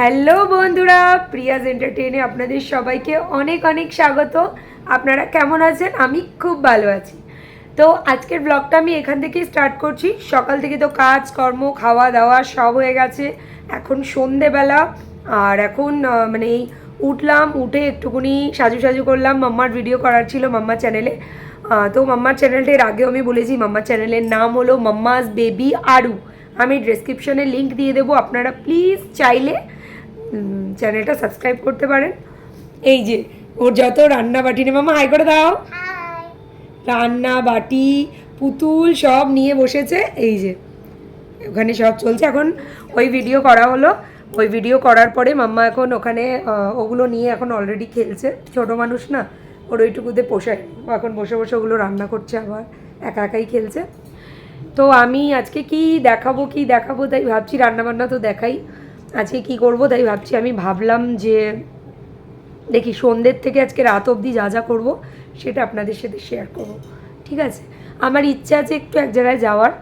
Hello বন্ধুরা, প্রিয়াজ এন্টারটেইনে আপনাদের সবাইকে অনেক অনেক স্বাগত। আপনারা কেমন আছেন? আমি খুব ভালো আছি। তো আজকের ব্লগটা আমি এখান থেকেই স্টার্ট করছি। সকাল থেকে তো কাজ, কর্ম, খাওয়া দাওয়া সব হয়ে গেছে। এখন সন্ধেবেলা, আর এখন মানে এই উঠলাম, উঠে একটুকুনি সাজু সাজু করলাম। মাম্মার ভিডিও করার ছিল মাম্মার চ্যানেলে তো মাম্মার চ্যানেলটা এর আগেও আমি বলেছি, মাম্মার চ্যানেলের নাম হলো মাম্মাস বেবি আরু। আমি ডিসক্রিপশনে লিংক দিয়ে দেবো, আপনারা প্লিজ চাইলে চ্যানেলটা সাবস্ক্রাইব করতে পারেন। এই যে ওর যত রান্না বাটি নে মামা হাই করে দাও। রান্না বাটি পুতুল সব নিয়ে বসেছে। এই যে ওখানে সব চলছে। এখন ওই ভিডিও করা হলো। ওই ভিডিও করার পরে মাম্মা এখন ওখানে ওগুলো নিয়ে এখন অলরেডি খেলছে। ছোট মানুষ না ওর ওইটুকুতে পোষায়। এখন বসে বসে ওগুলো রান্না করছে আবার একা একাই খেলছে। তো আমি আজকে কি দেখাবো কি দেখাবো তাই ভাবছি রান্নাবান্না তো দেখাই। আজকে কি করব? তাই ভাবছি, আমি ভাবলাম যে, দেখি সন্ধ্যের থেকে আজকে রাত অবধি যা যা করব, সেটা আপনাদের সাথে শেয়ার করব। ঠিক আছে? আমার ইচ্ছা আছে একটু এক জায়গায় যাওয়ার।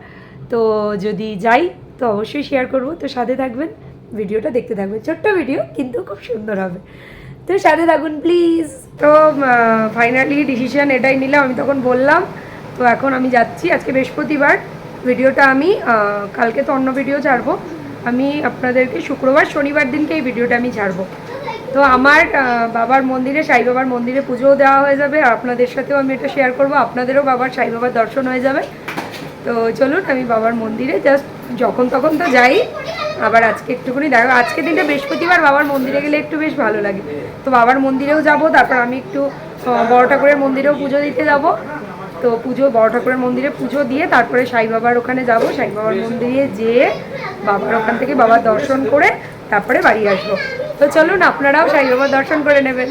তো যদি যাই, তো অবশ্যই শেয়ার করব। তো সাথে থাকবেন, ভিডিওটা দেখতে থাকবেন। ছোট্ট ভিডিও, কিন্তু খুব সুন্দর হবে। তো সাথে থাকুন প্লিজ তো ফাইনালি ডিসিশন এটাই নিলাম, আমি তখন বললাম। তো এখন আমি যাচ্ছি, আজকে বৃহস্পতিবার। ভিডিওটা আমি কালকে তো অন্য ভিডিও ছাড়বো। আমি আপনাদেরকে শুক্রবার, শনিবার দিনকে এই ভিডিওটা আমি ছাড়বো তো আমার বাবার মন্দিরে, সাই বাবার মন্দিরে পুজোও দেওয়া হয়ে যাবে। আর আপনাদের সাথেও আমি এটা শেয়ার করব। আপনাদেরও বাবার, সাই বাবার দর্শন হয়ে যাবে। তো চলুন, আমি বাবার মন্দিরে জাস্ট যখন তখন তো যাই। আবার আজকে একটুখানি দেখো, আজকে দিনটা বৃহস্পতিবার, বাবার মন্দিরে গেলে একটু বেশ ভালো লাগে। তো বাবার মন্দিরেও যাব, তারপর আমি একটু বড় ঠাকুরের মন্দিরেও পুজো দিতে যাব। তো পুজো, বড় ঠাকুরের মন্দিরে পুজো দিয়ে তারপরে সাই বাবার ওখানে যাব। সাই বাবার মন্দিরে যেয়ে বাবার ওখান থেকে বাবার দর্শন করে তারপরে বাড়ি আসব। তো চলুন, আপনারাও সাই বাবার দর্শন করে নেবেন।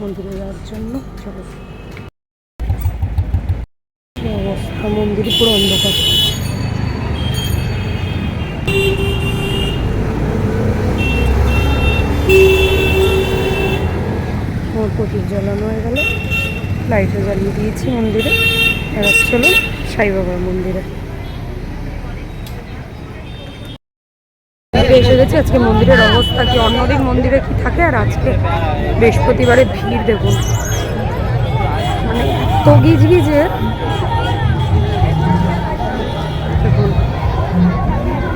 মন্দিরে যাওয়ার জন্য চলো মন্দির পুরো অন্ধকার প্রদীপ জ্বালানো হয়ে গেল। লাইটও জ্বালিয়ে দিয়েছি মন্দিরে। এবার চলো সাই বাবার মন্দিরে। এসে গেছি, আজকে মন্দিরের অবস্থা কি অন্যদিন মন্দিরে কি থাকে? আর আজকে বৃহস্পতিবারে ভিড় দেখুন। মানে এত গিজগিজে।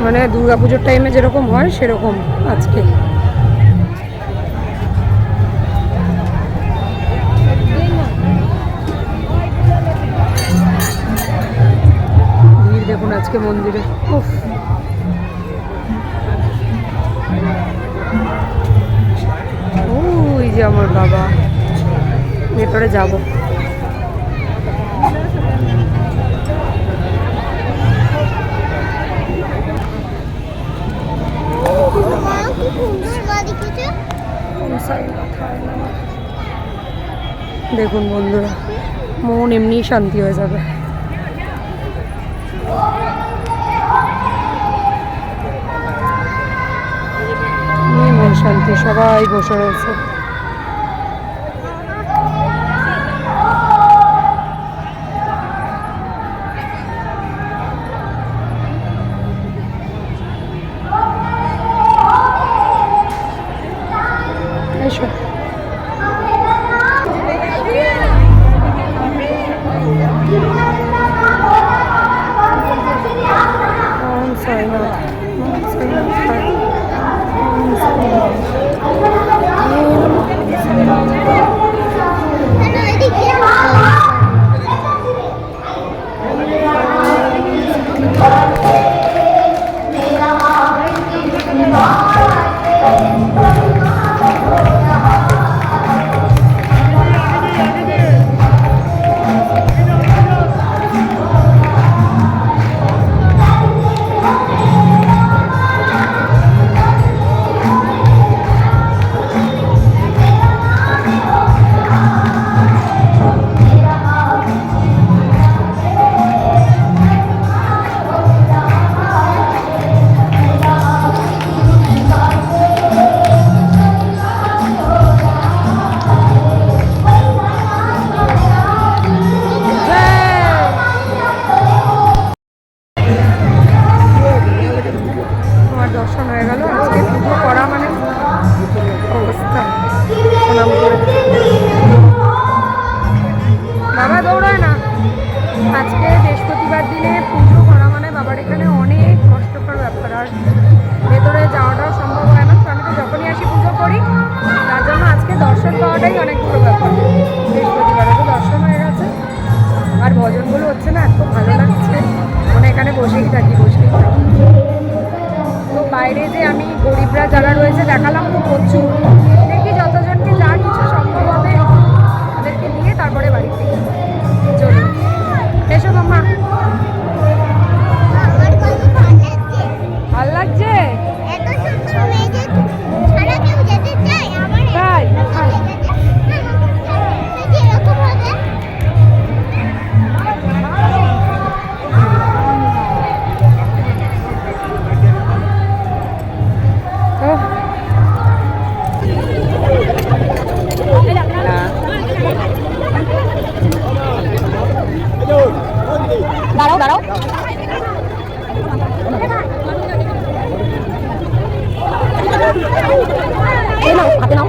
মানে দুর্গাপুজোর টাইমে যেরকম হয়, সেরকম আজকে। আজকে মন্দিরে। উফ। ওই যে আমার বাবা। ভেতরে যাব। দেখুন বন্ধুরা, মন এমনি শান্তি হয়ে যাবে। শান্তি সবাই বসে রয়েছে। আমার নাও।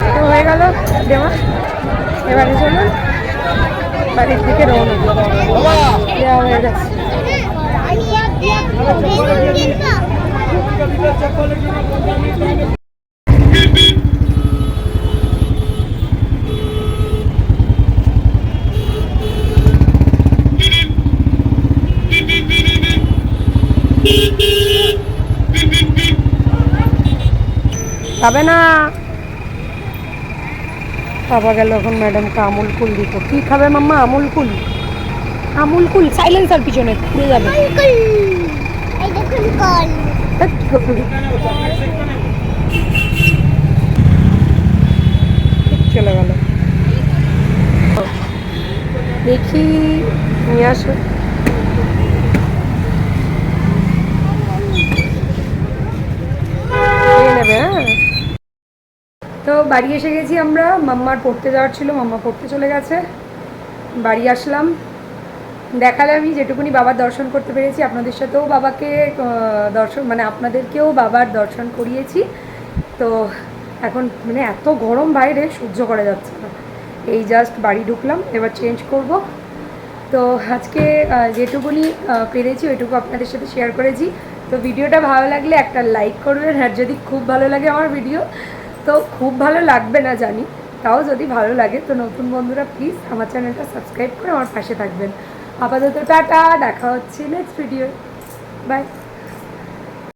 তো হয়ে গেল দেওয়া। এবারে চলুন বাড়ির দিকে রওনা হয়ে গেছে। খাবে না। বাবা গেল এখন ম্যাডামকে আমুল কুল দিত। কি খাবে মাম্মা? Amul cool? Amul cool? Silencer পিছনে পুড়ে যাবে। দেখুন চলে গেল। দেখি নিয়ে আসো। তো বাড়ি এসে গেছি আমরা। মাম্মার পড়তে যাওয়ার ছিল, মাম্মা পড়তে চলে গেছে। বাড়ি আসলাম। দেখালে আমি যেটুকুনি বাবার দর্শন করতে পেরেছি। আপনাদের সাথেও বাবাকে দর্শন মানে আপনাদেরকেও বাবার দর্শন করিয়েছি। তো এখন মানে এত গরম বাইরে, সহ্য করা যাচ্ছে না। এই জাস্ট বাড়ি ঢুকলাম, এবার চেঞ্জ করব। তো আজকে যেটুকুনি পেরেছি, ওইটুকু আপনাদের সাথে শেয়ার করেছি। তো ভিডিওটা ভালো লাগলে একটা লাইক করবেন, আর যদি খুব ভালো লাগে আমার ভিডিও তো খুব ভালো লাগবে না জানি। তাও যদি ভালো লাগে তো নতুন বন্ধুরা প্লিজ আমার চ্যানেলটা সাবস্ক্রাইব করে আমার পাশে থাকবেন। আপাতত টাটা, দেখা হচ্ছে নেক্সট ভিডিও বাই